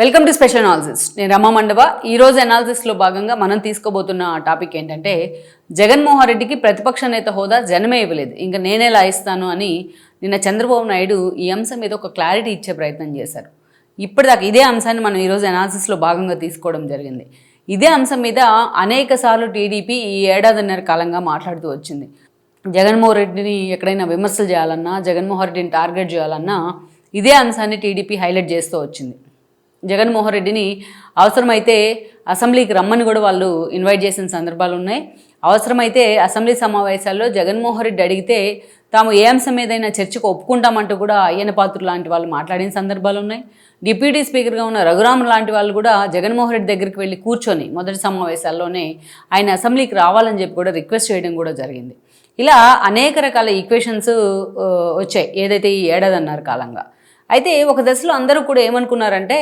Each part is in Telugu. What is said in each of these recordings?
వెల్కమ్ టు స్పెషల్ అనాలిసిస్ నేను రమా మండవ. ఈరోజు అనాలిసిస్లో భాగంగా మనం తీసుకోబోతున్న టాపిక్ ఏంటంటే జగన్మోహన్ రెడ్డికి ప్రతిపక్ష నేత హోదా జనమే ఇవ్వలేదు. ఇంకా నేనే లాయిస్తాను అని నిన్న చంద్రబాబు నాయుడు ఈ అంశం మీద ఒక క్లారిటీ ఇచ్చే ప్రయత్నం చేశారు. ఇప్పటిదాకా ఇదే అంశాన్ని మనం ఈరోజు అనాలిసిస్లో భాగంగా తీసుకోవడం జరిగింది. ఇదే అంశం మీద అనేక సార్లు టీడీపీ ఈ ఏడాదిన్నర కాలంగా మాట్లాడుతూ వచ్చింది. జగన్మోహన్ రెడ్డిని ఎక్కడైనా విమర్శలు చేయాలన్నా జగన్మోహన్ రెడ్డిని టార్గెట్ చేయాలన్నా ఇదే అంశాన్ని టీడీపీ హైలైట్ చేస్తూ వచ్చింది. జగన్మోహన్ రెడ్డిని అవసరమైతే అసెంబ్లీకి రమ్మని కూడా వాళ్ళు ఇన్వైట్ చేసిన సందర్భాలు ఉన్నాయి. అవసరమైతే అసెంబ్లీ సమావేశాల్లో జగన్మోహన్ రెడ్డి అడిగితే తాము ఏ అంశం ఏదైనా చర్చకు ఒప్పుకుంటామంటూ కూడా అయ్యన పాత్రులు లాంటి వాళ్ళు మాట్లాడిన సందర్భాలు ఉన్నాయి. డిప్యూటీ స్పీకర్గా ఉన్న రఘురామ్ లాంటి వాళ్ళు కూడా జగన్మోహన్ రెడ్డి దగ్గరికి వెళ్ళి కూర్చొని మొదటి సమావేశాల్లోనే ఆయన అసెంబ్లీకి రావాలని చెప్పి కూడా రిక్వెస్ట్ చేయడం కూడా జరిగింది. ఇలా అనేక రకాల ఈక్వేషన్స్ uh, వచ్చాయి. ఏదైతే ఈ ఏడాది అన్నారు కాలంగా. అయితే ఒక దశలో అందరూ కూడా ఏమనుకున్నారంటే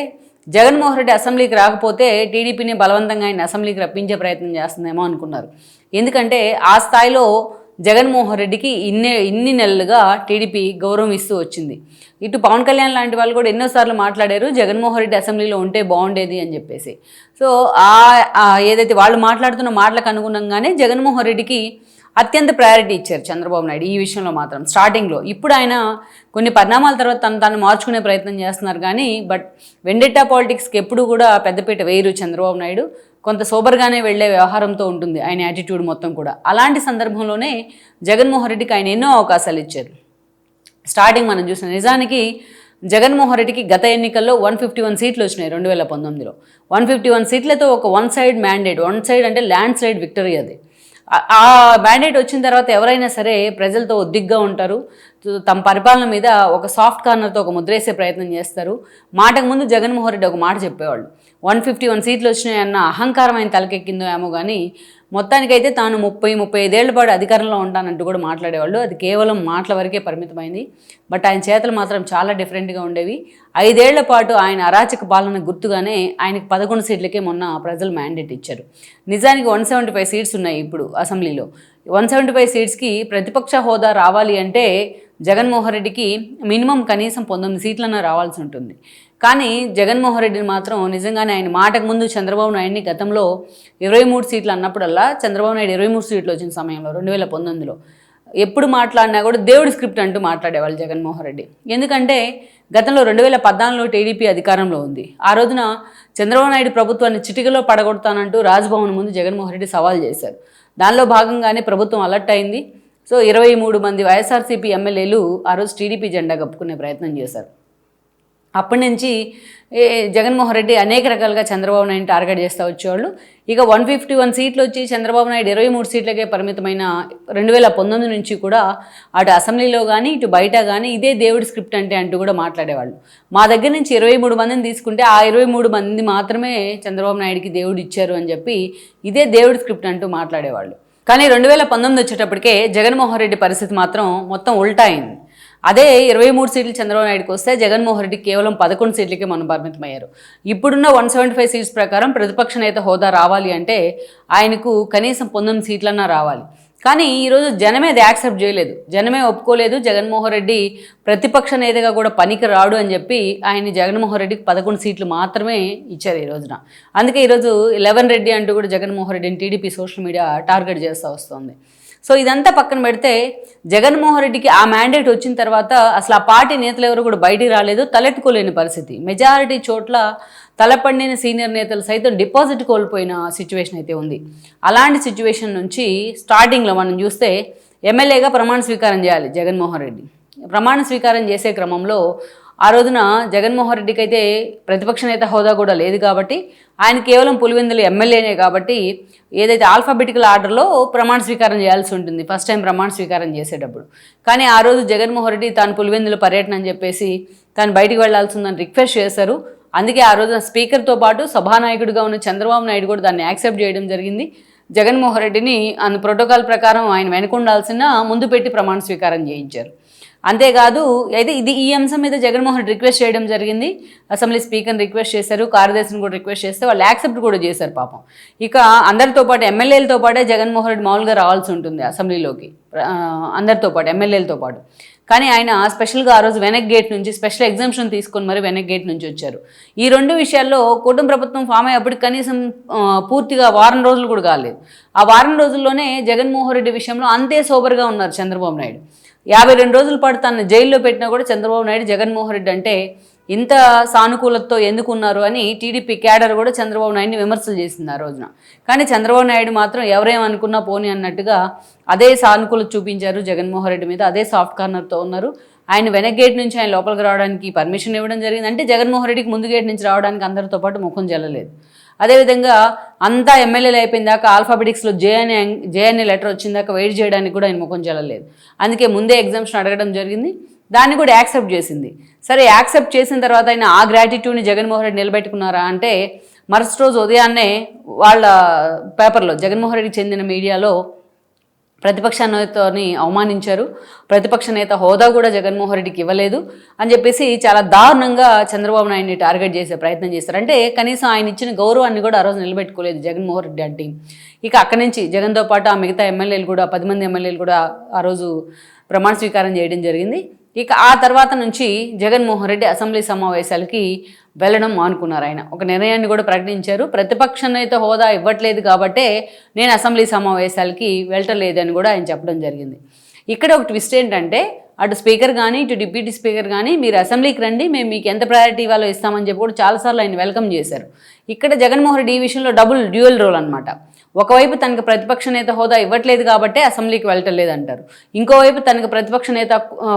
జగన్మోహన్ రెడ్డి అసెంబ్లీకి రాకపోతే టీడీపీని బలవంతంగా ఆయన అసెంబ్లీకి రప్పించే ప్రయత్నం చేస్తుందేమో అనుకున్నారు. ఎందుకంటే ఆ స్థాయిలో జగన్మోహన్ రెడ్డికి ఇన్ని ఇన్ని నెలలుగా టీడీపీ గౌరవం ఇస్తూ వచ్చింది. ఇటు పవన్ కళ్యాణ్ లాంటి వాళ్ళు కూడా ఎన్నోసార్లు మాట్లాడారు జగన్మోహన్ రెడ్డి అసెంబ్లీలో ఉంటే బాగుండేది అని చెప్పేసి. సో ఆ ఏదైతే వాళ్ళు మాట్లాడుతున్న మాటలకు అనుగుణంగానే జగన్మోహన్ రెడ్డికి అత్యంత ప్రయారిటీ ఇచ్చారు చంద్రబాబు నాయుడు ఈ విషయంలో మాత్రం. స్టార్టింగ్లో ఇప్పుడు ఆయన కొన్ని పరిణామాల తర్వాత తను తను మార్చుకునే ప్రయత్నం చేస్తున్నారు కానీ బట్ వెండెట్టా పాలిటిక్స్కి ఎప్పుడు కూడా పెద్దపీట వేయరు చంద్రబాబు నాయుడు. కొంత సోబర్గానే వెళ్ళే వ్యవహారంతో ఉంటుంది ఆయన యాటిట్యూడ్ మొత్తం కూడా. అలాంటి సందర్భంలోనే జగన్మోహన్ రెడ్డికి ఆయన ఎన్నో అవకాశాలు ఇచ్చారు. స్టార్టింగ్ మనం చూసిన నిజానికి జగన్మోహన్ రెడ్డికి గత ఎన్నికల్లో వన్ ఫిఫ్టీ వన్ సీట్లు వచ్చినాయి రెండు వేల పంతొమ్మిదిలో. వన్ ఫిఫ్టీ వన్ సీట్లతో ఒక one side mandate one side అంటే ల్యాండ్ స్లైడ్ విక్టరీ అది. ఆ మ్యాండేట్ వచ్చిన తర్వాత ఎవరైనా సరే ప్రజలతో ఒద్దిగ్గా ఉంటారు. తమ పరిపాలన మీద ఒక సాఫ్ట్ కార్నర్తో ఒక ముద్రేసే ప్రయత్నం చేస్తారు. మాటకు ముందు జగన్మోహన్ రెడ్డి ఒక మాట చెప్పేవాళ్ళు. వన్ ఫిఫ్టీ వన్ సీట్లు వచ్చినాయన్న అహంకారం ఆయన తలకెక్కిందో ఏమో కానీ మొత్తానికైతే తాను ముప్పై ముప్పై ఐదేళ్ళ పాటు అధికారంలో ఉంటానంటూ కూడా మాట్లాడేవాళ్ళు. అది కేవలం మాటల వరకే పరిమితమైంది. బట్ ఆయన చేతలు మాత్రం చాలా డిఫరెంట్గా ఉండేవి. ఐదేళ్ళ పాటు ఆయన అరాచక పాలన గుర్తుగానే ఆయనకు పదకొండు సీట్లకే మొన్న ప్రజలు మ్యాండేట్ ఇచ్చారు. నిజానికి వన్ సెవెంటీ ఫైవ్ సీట్స్ ఉన్నాయి ఇప్పుడు అసెంబ్లీలో. వన్ సెవెంటీ ఫైవ్ సీట్స్కి ప్రతిపక్ష హోదా రావాలి అంటే జగన్మోహన్ రెడ్డికి మినిమం కనీసం పంతొమ్మిది సీట్లన్నా రావాల్సి ఉంటుంది. కానీ జగన్మోహన్ రెడ్డిని మాత్రం నిజంగానే ఆయన మాటకు ముందు చంద్రబాబు నాయుడిని గతంలో ఇరవై మూడు సీట్లు అన్నప్పుడల్లా చంద్రబాబు నాయుడు ఇరవై మూడు సీట్లు వచ్చిన సమయంలో రెండు వేల పంతొమ్మిదిలో. ఎప్పుడు మాట్లాడినా కూడా దేవుడి స్క్రిప్ట్ అంటూ మాట్లాడేవాళ్ళు జగన్మోహన్ రెడ్డి. ఎందుకంటే గతంలో రెండు వేల పద్నాలుగులో టీడీపీ అధికారంలో ఉంది. ఆ రోజున చంద్రబాబు నాయుడు ప్రభుత్వాన్ని చిటికలో పడగొడతానంటూ రాజ్భవన్ ముందు జగన్మోహన్ రెడ్డి సవాల్ చేశారు. దానిలో భాగంగానే ప్రభుత్వం అలర్ట్ అయింది. సో ఇరవై మూడు మంది వైఎస్ఆర్సీపీ ఎమ్మెల్యేలు ఆ రోజు టీడీపీ జెండా కప్పుకునే ప్రయత్నం చేశారు. అప్పటి నుంచి జగన్మోహన్ రెడ్డి అనేక రకాలుగా చంద్రబాబు నాయుడు టార్గెట్ చేస్తూ వచ్చేవాళ్ళు. ఇక వన్ ఫిఫ్టీ వన్ సీట్లు వచ్చి చంద్రబాబు నాయుడు ఇరవై మూడు సీట్లకే పరిమితమైన రెండు వేల పంతొమ్మిది నుంచి కూడా అటు అసెంబ్లీలో కానీ ఇటు బయట కానీ ఇదే దేవుడి స్క్రిప్ట్ అంటే అంటూ కూడా మాట్లాడేవాళ్ళు. మా దగ్గర నుంచి ఇరవై మూడు మందిని తీసుకుంటే ఆ ఇరవై మూడు మంది మాత్రమే చంద్రబాబు నాయుడికి దేవుడు ఇచ్చారు అని చెప్పి ఇదే దేవుడి స్క్రిప్ట్ అంటూ మాట్లాడేవాళ్ళు. కానీ రెండు వేల పంతొమ్మిది వచ్చేటప్పటికే జగన్మోహన్ రెడ్డి పరిస్థితి మాత్రం మొత్తం ఉల్టా అయింది. అదే ఇరవై మూడు సీట్లు చంద్రబాబు నాయుడుకి వస్తే జగన్మోహన్ రెడ్డి కేవలం పదకొండు సీట్లకే మనం పరిమితమయ్యారు ఇప్పుడున్న వన్ సెవెంటీ ఫైవ్ సీట్స్ ప్రకారం ప్రతిపక్ష నేత హోదా రావాలి అంటే ఆయనకు కనీసం పంతొమ్మిది సీట్లన్నా రావాలి. కానీ ఈరోజు జనమే అది యాక్సెప్ట్ చేయలేదు. జనమే ఒప్పుకోలేదు. జగన్మోహన్ రెడ్డి ప్రతిపక్ష నేతగా కూడా పనికి రాడు అని చెప్పి ఆయన జగన్మోహన్ రెడ్డికి పదకొండు సీట్లు మాత్రమే ఇచ్చారు ఈ రోజున. అందుకే ఈరోజు లెవెన్ రెడ్డి అంటూ కూడా జగన్మోహన్ రెడ్డిని టీడీపీ సోషల్ మీడియా టార్గెట్ చేస్తూ వస్తుంది. సో ఇదంతా పక్కన పెడితే జగన్మోహన్ రెడ్డికి ఆ మ్యాండేట్ వచ్చిన తర్వాత అసలు ఆ పార్టీ నేతలు ఎవరు కూడా బయటికి రాలేదు తలెట్టుకోలేని పరిస్థితి. మెజారిటీ చోట్ల తలపండిన సీనియర్ నేతలు సైతం డిపాజిట్ కోల్పోయిన సిచ్యువేషన్ అయితే ఉంది. అలాంటి సిచ్యువేషన్ నుంచి స్టార్టింగ్లో మనం చూస్తే ఎమ్మెల్యేగా ప్రమాణ స్వీకారం చేయాలి జగన్మోహన్ రెడ్డి. ప్రమాణ స్వీకారం చేసే క్రమంలో ఆ రోజున జగన్మోహన్ రెడ్డికి అయితే ప్రతిపక్ష నేత హోదా కూడా లేదు కాబట్టి ఆయన కేవలం పులివెందులు ఎమ్మెల్యేనే కాబట్టి ఏదైతే ఆల్ఫాబెటికల్ ఆర్డర్లో ప్రమాణ స్వీకారం చేయాల్సి ఉంటుంది ఫస్ట్ టైం ప్రమాణ స్వీకారం చేసేటప్పుడు. కానీ ఆ రోజు జగన్మోహన్ రెడ్డి తాను పులివెందుల పర్యటన అని చెప్పేసి తాను బయటికి వెళ్ళాల్సిందని రిక్వెస్ట్ చేశారు. అందుకే ఆ రోజున స్పీకర్తో పాటు సభానాయకుడిగా ఉన్న చంద్రబాబు నాయుడు కూడా దాన్ని యాక్సెప్ట్ చేయడం జరిగింది. జగన్మోహన్ రెడ్డిని ఆయన ప్రోటోకాల్ ప్రకారం ఆయన వెనుకొండాల్సిన ముందు పెట్టి ప్రమాణ స్వీకారం చేయించారు. అంతేకాదు అయితే ఇది ఈ అంశం మీద జగన్మోహన్ రిక్వెస్ట్ చేయడం జరిగింది. అసెంబ్లీ స్పీకర్ని రిక్వెస్ట్ చేశారు కార్యదర్శిని కూడా రిక్వెస్ట్ చేస్తే వాళ్ళు యాక్సెప్ట్ కూడా చేశారు పాపం. ఇక అందరితో పాటు ఎమ్మెల్యేలతో పాటే జగన్మోహన్ రెడ్డి మామూలుగా రావాల్సి ఉంటుంది అసెంబ్లీలోకి. అందరితో పాటు ఎమ్మెల్యేలతో పాటు. కానీ ఆయన స్పెషల్గా ఆ రోజు వెనక్ గేట్ నుంచి స్పెషల్ ఎగ్జామ్షన్ తీసుకొని మరి వెనక్ గేట్ నుంచి వచ్చారు. ఈ రెండు విషయాల్లో కుటుంబ ప్రభుత్వం ఫామ్ అయ్యేప్పటికి కనీసం పూర్తిగా వారం రోజులు కూడా కాలేదు. ఆ వారం రోజుల్లోనే జగన్మోహన్ రెడ్డి విషయంలో అంతే సోబర్గా ఉన్నారు చంద్రబాబు నాయుడు. యాభై రెండు రోజుల పాటు తను జైల్లో పెట్టినా కూడా చంద్రబాబు నాయుడు జగన్మోహన్ రెడ్డి అంటే ఇంత సానుకూలతతో ఎందుకు ఉన్నారు అని టీడీపీ క్యాడర్ కూడా చంద్రబాబు నాయుడిని విమర్శలు చేసింది ఆ రోజున. కానీ చంద్రబాబు నాయుడు మాత్రం ఎవరేమనుకున్నా పోని అన్నట్టుగా అదే సానుకూలత చూపించారు జగన్మోహన్ రెడ్డి మీద అదే సాఫ్ట్ కార్నర్తో ఉన్నారు. ఆయన వెనక్ గేట్ నుంచి ఆయన లోపలికి రావడానికి పర్మిషన్ ఇవ్వడం జరిగింది. అంటే జగన్మోహన్ రెడ్డికి ముందు గేట్ నుంచి రావడానికి అందరితో పాటు ముఖం చెల్లలేదు అదేవిధంగా అంతా ఎమ్మెల్యేలు అయిపోయిన దాకా ఆల్ఫాబెటిక్స్లో జే అనే జే అనే లెటర్ వచ్చిన దాకా వెయిట్ చేయడానికి కూడా ఆయన ముఖం చెల్లలేదు. అందుకే ముందే ఎగ్జామ్షన్ అడగడం జరిగింది. దాన్ని కూడా యాక్సెప్ట్ చేసింది. సరే యాక్సెప్ట్ చేసిన తర్వాత ఆయన ఆ గ్రాటిట్యూడ్ని జగన్మోహన్ రెడ్డి నిలబెట్టుకున్నారా అంటే మరుసటి రోజు ఉదయాన్నే వాళ్ళ పేపర్లో జగన్మోహన్ రెడ్డికి చెందిన మీడియాలో ప్రతిపక్ష నేతని అవమానించారు. ప్రతిపక్ష నేత హోదా కూడా జగన్మోహన్ రెడ్డికి ఇవ్వలేదు అని చెప్పేసి చాలా దారుణంగా చంద్రబాబు నాయుడిని టార్గెట్ చేసే ప్రయత్నం చేశారు అంటే కనీసం ఆయన ఇచ్చిన గౌరవాన్ని కూడా ఆ రోజు నిలబెట్టుకోలేదు జగన్మోహన్ రెడ్డి అంటే. ఇక అక్కడి నుంచి జగన్తో పాటు ఆ మిగతా ఎమ్మెల్యేలు కూడా పది మంది ఎమ్మెల్యేలు కూడా ఆ రోజు ప్రమాణ స్వీకారం చేయడం జరిగింది. ఇక ఆ తర్వాత నుంచి జగన్మోహన్ రెడ్డి అసెంబ్లీ సమావేశాలకి వెళ్ళడం మానుకున్నారు ఆయన. ఒక నిర్ణయాన్ని కూడా ప్రకటించారు. ప్రతిపక్షం అయితే హోదా ఇవ్వట్లేదు కాబట్టే నేను అసెంబ్లీ సమావేశాలకి వెళ్ళటలేదని కూడా ఆయన చెప్పడం జరిగింది. ఇక్కడ ఒక ట్విస్ట్ ఏంటంటే అటు స్పీకర్ కానీ ఇటు డిప్యూటీ స్పీకర్ కానీ మీరు అసెంబ్లీకి రండి మేము మీకు ఎంత ప్రయారిటీ ఇవ్వాలో ఇస్తామని చెప్పి కూడా చాలాసార్లు ఆయన వెల్కమ్ చేశారు. ఇక్కడ జగన్మోహన్ రెడ్డి ఈ విషయంలో డబుల్ డ్యూయల్ రోల్ అనమాట ఒకవైపు తనకు ప్రతిపక్ష నేత హోదా ఇవ్వట్లేదు కాబట్టి అసెంబ్లీకి వెళ్ళటం అంటారు ఇంకోవైపు తనకు ప్రతిపక్ష నేత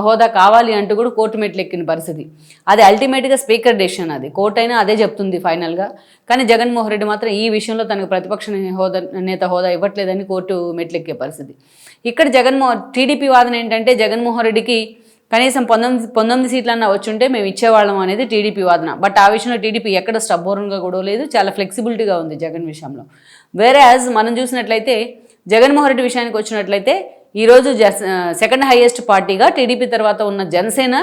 హోదా కావాలి అంటూ కూడా కోర్టు మెట్లు ఎక్కిన పరిస్థితి. అది అల్టిమేట్గా స్పీకర్ డెసిషన్ అది. కోర్టు అయినా అదే చెప్తుంది ఫైనల్గా కానీ జగన్మోహన్ రెడ్డి మాత్రం ఈ విషయంలో తనకు ప్రతిపక్ష హోదా నేత హోదా ఇవ్వట్లేదని కోర్టు మెట్లెక్కే పరిస్థితి. ఇక్కడ జగన్మోహన్ టీడీపీ వాదన ఏంటంటే జగన్మోహన్ రెడ్డికి కనీసం పంతొమ్మిది పంతొమ్మిది సీట్లన్నా వచ్చుంటే మేము ఇచ్చేవాళ్ళం అనేది టీడీపీ వాదన. బట్ ఆ విషయంలో టీడీపీ ఎక్కడ స్టబ్బోరంగా కూడా లేదు చాలా ఫ్లెక్సిబిలిటీగా ఉంది జగన్ విషయంలో. వేరే యాజ్ మనం చూసినట్లయితే జగన్మోహన్ రెడ్డి విషయానికి వచ్చినట్లయితే ఈరోజు జ సెకండ్ హైయెస్ట్ పార్టీగా టీడీపీ తర్వాత ఉన్న జనసేన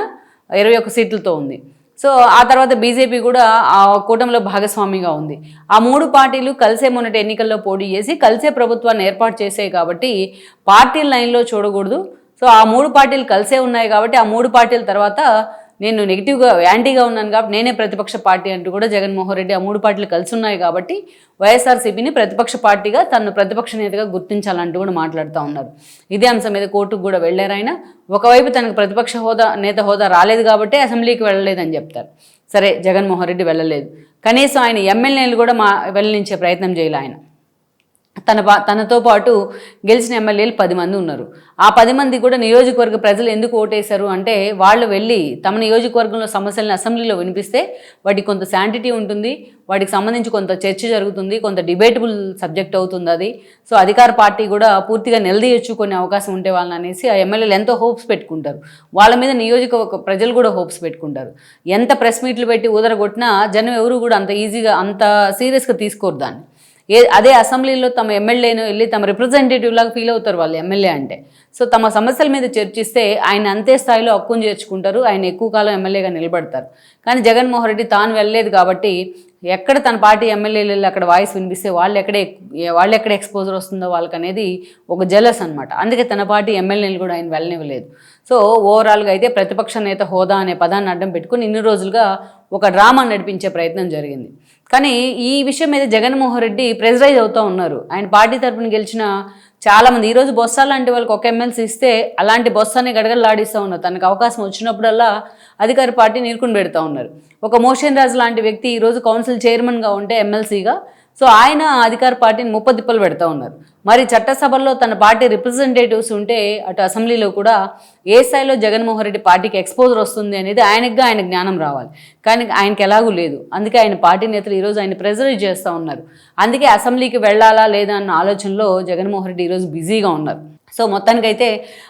ఇరవై ఒక్క సీట్లతో ఉంది. సో ఆ తర్వాత బీజేపీ కూడా ఆ కూటమిలో భాగస్వామిగా ఉంది. ఆ మూడు పార్టీలు కలిసే మొన్నటి ఎన్నికల్లో పోటీ చేసి కలిసే ప్రభుత్వాన్ని ఏర్పాటు చేసాయి కాబట్టి పార్టీల లైన్లో చూడకూడదు. సో ఆ మూడు పార్టీలు కలిసే ఉన్నాయి కాబట్టి ఆ మూడు పార్టీల తర్వాత నేను నెగిటివ్గా యాంటీగా ఉన్నాను కాబట్టి నేనే ప్రతిపక్ష పార్టీ అంటూ కూడా జగన్మోహన్ రెడ్డి ఆ మూడు పార్టీలు కలిసి ఉన్నాయి కాబట్టి వైఎస్ఆర్సీపీని ప్రతిపక్ష పార్టీగా తను ప్రతిపక్ష నేతగా గుర్తించాలంటూ కూడా మాట్లాడుతూ ఉన్నారు. ఇదే అంశం మీద కోర్టుకు కూడా వెళ్ళారు ఆయన. ఒకవైపు తనకు ప్రతిపక్ష హోదా నేత హోదా రాలేదు కాబట్టి అసెంబ్లీకి వెళ్ళలేదని చెప్తారు. సరే జగన్మోహన్ రెడ్డి వెళ్ళలేదు. కనీసం ఆయన ఎమ్మెల్యేలు కూడా మా వెళ్ళనించే ప్రయత్నం చేయాలి ఆయన. తన పా తనతో పాటు గెలిచిన ఎమ్మెల్యేలు పది మంది ఉన్నారు. ఆ పది మంది కూడా నియోజకవర్గ ప్రజలు ఎందుకు ఓటేశారు అంటే వాళ్ళు వెళ్ళి తమ నియోజకవర్గంలో సమస్యలను అసెంబ్లీలో వినిపిస్తే వాటికి కొంత శాంటిటీ ఉంటుంది వాటికి సంబంధించి కొంత చర్చ జరుగుతుంది కొంత డిబేటబుల్ సబ్జెక్ట్ అవుతుంది అది. సో అధికార పార్టీ కూడా పూర్తిగా నిలదీయొచ్చుకునే అవకాశం ఉంటే వాళ్ళని అనేసి ఆ ఎమ్మెల్యేలు ఎంతో హోప్స్ పెట్టుకుంటారు. వాళ్ళ మీద నియోజకవర్గ ప్రజలు కూడా హోప్స్ పెట్టుకుంటారు. ఎంత ప్రెస్ మీట్లు పెట్టి ఊదరగొట్టినా జనం ఎవరు కూడా అంత ఈజీగా అంత సీరియస్గా తీసుకోరు దాన్ని. ఏ అదే అసెంబ్లీలో తమ ఎమ్మెల్యేను వెళ్ళి తమ రిప్రజెంటేటివ్ లాగా ఫీల్ అవుతారు వాళ్ళు ఎమ్మెల్యే అంటే. సో తమ సమస్యల మీద చర్చిస్తే ఆయన అంతే స్థాయిలో హక్కును చేర్చుకుంటారు ఆయన ఎక్కువ కాలం ఎమ్మెల్యేగా నిలబడతారు. కానీ జగన్మోహన్ రెడ్డి తాను వెళ్ళలేదు కాబట్టి ఎక్కడ తన పార్టీ ఎమ్మెల్యేలు అక్కడ వాయిస్ వినిపిస్తే వాళ్ళు ఎక్కడే వాళ్ళు ఎక్కడ ఎక్స్పోజర్ వస్తుందో వాళ్ళకి అనేది ఒక జలస్ అనమాట అందుకే తన పార్టీ ఎమ్మెల్యేలు కూడా ఆయన వెళ్ళనివ్వలేదు. సో ఓవరాల్గా అయితే ప్రతిపక్ష నేత హోదా అనే పదాన్ని అడ్డం పెట్టుకుని ఇన్ని రోజులుగా ఒక డ్రామా నడిపించే ప్రయత్నం జరిగింది. కానీ ఈ విషయం మీద జగన్మోహన్ రెడ్డి ప్రెజరైజ్ అవుతూ ఉన్నారు. ఆయన పార్టీ తరపున గెలిచిన చాలామంది. ఈరోజు బొత్స లాంటి వాళ్ళకి ఒక ఎమ్మెల్సీ ఇస్తే అలాంటి బొత్సాన్ని గడగడలాడిస్తూ ఉన్నారు. తనకు అవకాశం వచ్చినప్పుడల్లా అధికార పార్టీ నీరుకుని పెడతా ఉన్నారు. ఒక మోషన్ రాజు లాంటి వ్యక్తి ఈరోజు కౌన్సిల్ చైర్మన్గా ఉంటే ఎమ్మెల్సీగా సో ఆయన అధికార పార్టీని ముప్పదిప్పలు పెడతా ఉన్నారు. మరి చట్టసభల్లో తన పార్టీ రిప్రజెంటేటివ్స్ ఉంటే అటు అసెంబ్లీలో కూడా ఏ స్థాయిలో జగన్మోహన్ రెడ్డి పార్టీకి ఎక్స్పోజర్ వస్తుంది అనేది ఆయనకుగా ఆయన జ్ఞానం రావాలి. కానీ ఆయనకి ఎలాగూ లేదు. అందుకే ఆయన పార్టీ నేతలు ఈరోజు ఆయన ప్రెజరైజ్ చేస్తూ ఉన్నారు. అందుకే అసెంబ్లీకి వెళ్ళాలా లేదా అన్న ఆలోచనలో జగన్మోహన్ రెడ్డి ఈరోజు బిజీగా ఉన్నారు. సో మొత్తానికైతే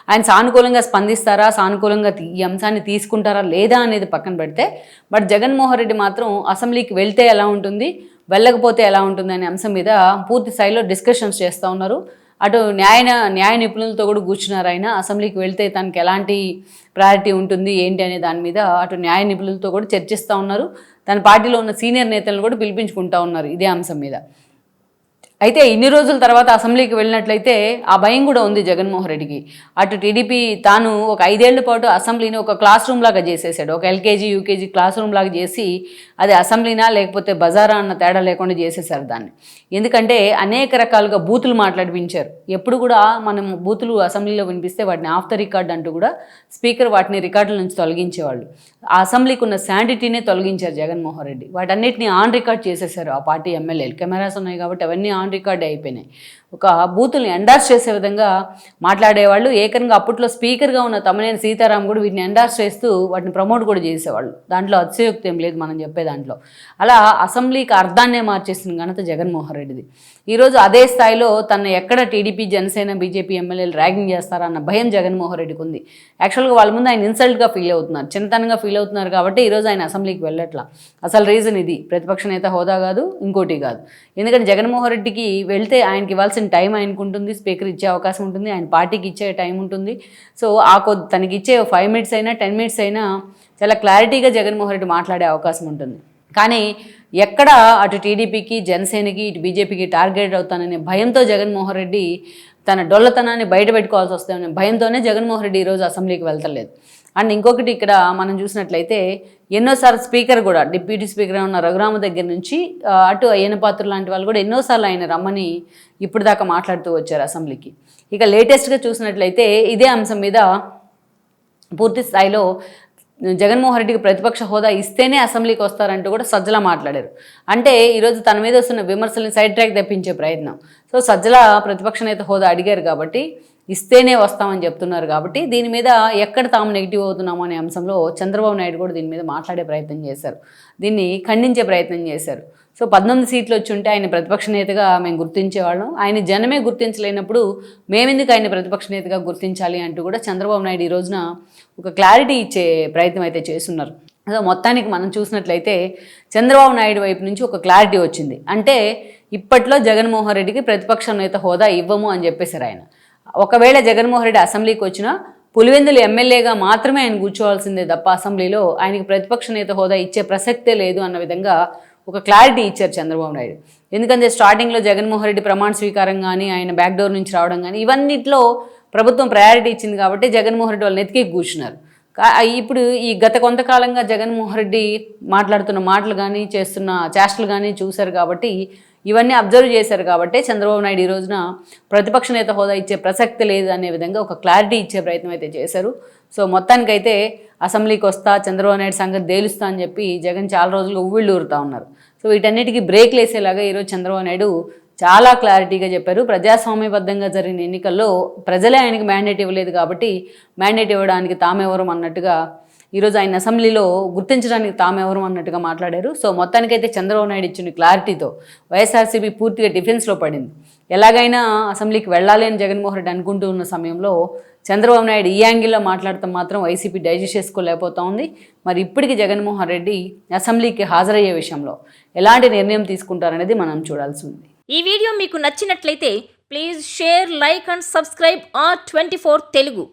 ఆయన సానుకూలంగా స్పందిస్తారా సానుకూలంగా ఈ అంశాన్ని తీసుకుంటారా లేదా అనేది పక్కన పెడితే బట్ జగన్మోహన్ రెడ్డి మాత్రం అసెంబ్లీకి వెళ్తే ఎలా ఉంటుంది వెళ్ళకపోతే ఎలా ఉంటుందనే అంశం మీద పూర్తి స్థాయిలో డిస్కషన్స్ చేస్తూ ఉన్నారు. అటు న్యాయ న్యాయ నిపుణులతో కూడా కూర్చున్నారు ఆయన. అసెంబ్లీకి వెళ్తే తనకి ఎలాంటి ప్రయారిటీ ఉంటుంది ఏంటి అనే దాని మీద అటు న్యాయ నిపుణులతో కూడా చర్చిస్తూ ఉన్నారు. తన పార్టీలో ఉన్న సీనియర్ నేతలను కూడా పిలిపించుకుంటా ఉన్నారు ఇదే అంశం మీద. అయితే ఇన్ని రోజుల తర్వాత అసెంబ్లీకి వెళ్ళినట్లయితే ఆ భయం కూడా ఉంది జగన్మోహన్ రెడ్డికి. అటు టీడీపీ తాను ఒక ఐదేళ్ళ పాటు అసెంబ్లీని ఒక క్లాస్ రూమ్ లాగా చేసేసాడు. ఒక ఎల్కేజీ యూకేజీ క్లాస్ రూమ్ లాగా చేసి అది అసెంబ్లీనా లేకపోతే బజారా అన్న తేడా లేకుండా చేసేసారు దాన్ని. ఎందుకంటే అనేక రకాలుగా బూతులు మాట్లాడిపించారు. ఎప్పుడు కూడా మనం బూతులు అసెంబ్లీలో వినిపిస్తే వాటిని ఆఫ్ ద రికార్డ్ అంటూ కూడా స్పీకర్ వాటిని రికార్డుల నుంచి తొలగించేవాళ్ళు. ఆ అసెంబ్లీకి ఉన్న శాండిటీనే తొలగించారు జగన్మోహన్ రెడ్డి. వాటన్నిటిని ఆన్ రికార్డ్ చేసేసారు ఆ పార్టీ ఎమ్మెల్యేలు. కెమెరాస్ ఉన్నాయి కాబట్టి అవన్నీ ఆన్ రికార్డ్ అయిపోయినాయి ఒక బూతుల్ని ఎండార్స్ చేసే విధంగా మాట్లాడేవాళ్ళు. ఏకంగా అప్పట్లో స్పీకర్గా ఉన్న తమ్మనేని సీతారాం కూడా వీటిని ఎండార్స్ చేస్తూ వాటిని ప్రమోట్ కూడా చేసేవాళ్ళు. దాంట్లో అతిశయోక్తి ఏం లేదు మనం చెప్పే దాంట్లో. అలా అసెంబ్లీకి అర్థాన్నే మార్చేసిన ఘనత జగన్మోహన్ రెడ్డిది. ఈరోజు అదే స్థాయిలో తను ఎక్కడ టీడీపీ జనసేన బీజేపీ ఎమ్మెల్యేలు ర్యాగింగ్ చేస్తారా అన్న భయం జగన్మోహన్ రెడ్డికి ఉంది. యాక్చువల్గా వాళ్ళ ముందు ఆయన ఇన్సల్ట్గా ఫీల్ అవుతున్నారు. చిన్నతనంగా ఫీల్ అవుతున్నారు కాబట్టి ఈరోజు ఆయన అసెంబ్లీకి వెళ్ళట్లా. అసలు రీజన్ ఇది? ప్రతిపక్ష నేత హోదా కాదు ఇంకోటి కాదు. ఎందుకంటే జగన్మోహన్ రెడ్డికి వెళ్తే ఆయనకి ఇవ్వాల్సిన టైం ఆయనకు ఉంటుంది స్పీకర్ ఇచ్చే అవకాశం ఉంటుంది ఆయన పార్టీకి ఇచ్చే టైం ఉంటుంది. సో ఆ కొద్ది తనకి ఇచ్చే ఫైవ్ మినిట్స్ అయినా టెన్ మినిట్స్ అయినా చాలా క్లారిటీగా జగన్మోహన్ రెడ్డి మాట్లాడే అవకాశం ఉంటుంది. కానీ ఎక్కడ అటు టీడీపీకి జనసేనకి ఇటు బీజేపీకి టార్గెట్ అవుతాననే భయంతో జగన్మోహన్ రెడ్డి తన డొల్లతనాన్ని బయట పెట్టుకోవాల్సి వస్తామనే భయంతోనే జగన్మోహన్ రెడ్డి ఈరోజు అసెంబ్లీకి వెళ్తలేదు. అండ్ ఇంకొకటి ఇక్కడ మనం చూసినట్లయితే ఎన్నోసార్లు స్పీకర్ కూడా డిప్యూటీ స్పీకర్ ఉన్న రఘురామ దగ్గర నుంచి అటు అయ్యన పాత్ర లాంటి వాళ్ళు కూడా ఎన్నోసార్లు ఆయన రమ్మని ఇప్పుడు దాకా మాట్లాడుతూ వచ్చారు అసెంబ్లీకి. ఇక లేటెస్ట్గా చూసినట్లయితే ఇదే అంశం మీద పూర్తి స్థాయిలో జగన్మోహన్ రెడ్డికి ప్రతిపక్ష హోదా ఇస్తేనే అసెంబ్లీకి వస్తారంటూ కూడా సజ్జల మాట్లాడారు. అంటే ఈరోజు తన మీద వస్తున్న విమర్శల్ని సైడ్ ట్రాక్ తెప్పించే ప్రయత్నం. సో సజ్జల ప్రతిపక్ష నేత హోదా అడిగారు కాబట్టి ఇస్తేనే వస్తామని చెప్తున్నారు కాబట్టి దీని మీద ఎక్కడ తాము నెగిటివ్ అవుతున్నామో అనే అంశంలో చంద్రబాబు నాయుడు కూడా దీని మీద మాట్లాడే ప్రయత్నం చేశారు. దీన్ని ఖండించే ప్రయత్నం చేశారు. సో పద్దెనిమిది సీట్లు వచ్చి ఉంటే ఆయన ప్రతిపక్ష నేతగా మేము గుర్తించేవాళ్ళం. ఆయన జనమే గుర్తించలేనప్పుడు మేమెందుకు ఆయన ప్రతిపక్ష నేతగా గుర్తించాలి అంటూ కూడా చంద్రబాబు నాయుడు ఈ రోజున ఒక క్లారిటీ ఇచ్చే ప్రయత్నం అయితే చేస్తున్నారు. సో మొత్తానికి మనం చూసినట్లయితే చంద్రబాబు నాయుడు వైపు నుంచి ఒక క్లారిటీ వచ్చింది. అంటే ఇప్పట్లో జగన్మోహన్ రెడ్డికి ప్రతిపక్ష నేత హోదా ఇవ్వము అని చెప్పేశారు ఆయన. ఒకవేళ జగన్మోహన్ రెడ్డి అసెంబ్లీకి వచ్చినా పులివెందులు ఎమ్మెల్యేగా మాత్రమే ఆయన కూర్చోవాల్సిందే తప్ప అసెంబ్లీలో ఆయనకి ప్రతిపక్ష నేత హోదా ఇచ్చే ప్రసక్తే లేదు అన్న విధంగా ఒక క్లారిటీ ఇచ్చారు చంద్రబాబు నాయుడు. ఎందుకంటే స్టార్టింగ్లో జగన్మోహన్ రెడ్డి ప్రమాణ స్వీకారం కానీ ఆయన బ్యాక్ డోర్ నుంచి రావడం కానీ ఇవన్నిట్లో ప్రభుత్వం ప్రయారిటీ ఇచ్చింది కాబట్టి జగన్మోహన్ రెడ్డి వాళ్ళని నెతికి కూర్చున్నారు. కా- ఇప్పుడు ఈ గత కొంతకాలంగా జగన్మోహన్ రెడ్డి మాట్లాడుతున్న మాటలు కానీ చేస్తున్న చేష్టలు కానీ చూశారు కాబట్టి ఇవన్నీ అబ్జర్వ్ చేశారు కాబట్టి చంద్రబాబు నాయుడు ఈ రోజున ప్రతిపక్ష నేత హోదా ఇచ్చే ప్రసక్తి లేదు అనే విధంగా ఒక క్లారిటీ ఇచ్చే ప్రయత్నం అయితే చేశారు. సో మొత్తానికైతే అసెంబ్లీకి వస్తా చంద్రబాబు నాయుడు సంగతి తేలుస్తా అని చెప్పి జగన్ చాలా రోజులుగా ఉవ్విళ్ళు ఉన్నారు. సో వీటన్నిటికీ బ్రేక్లు వేసేలాగా ఈరోజు చంద్రబాబు నాయుడు చాలా క్లారిటీగా చెప్పారు. ప్రజాస్వామ్యబద్ధంగా జరిగిన ఎన్నికల్లో ప్రజలే ఆయనకి మ్యాండేట్ ఇవ్వలేదు కాబట్టి మ్యాండేట్ ఇవ్వడానికి తామెవరం అన్నట్టుగా ఈరోజు ఆయన అసెంబ్లీలో గుర్తించడానికి తామెవరు అన్నట్టుగా మాట్లాడారు. సో మొత్తానికైతే చంద్రబాబు నాయుడు ఇచ్చిన క్లారిటీతో వైఎస్ఆర్సీపీ పూర్తిగా డిఫెన్స్లో పడింది. ఎలాగైనా అసెంబ్లీకి వెళ్ళాలి అని జగన్మోహన్ రెడ్డి అనుకుంటూ ఉన్న సమయంలో చంద్రబాబు నాయుడు ఈ యాంగిల్లో మాట్లాడటం మాత్రం వైసీపీ డైజెస్ట్ చేసుకోలేకపోతా ఉంది. మరి ఇప్పటికీ జగన్మోహన్ రెడ్డి అసెంబ్లీకి హాజరయ్యే విషయంలో ఎలాంటి నిర్ణయం తీసుకుంటారనేది మనం చూడాల్సి ఉంది. ఈ వీడియో మీకు నచ్చినట్లయితే please share like and subscribe R twenty Telugu.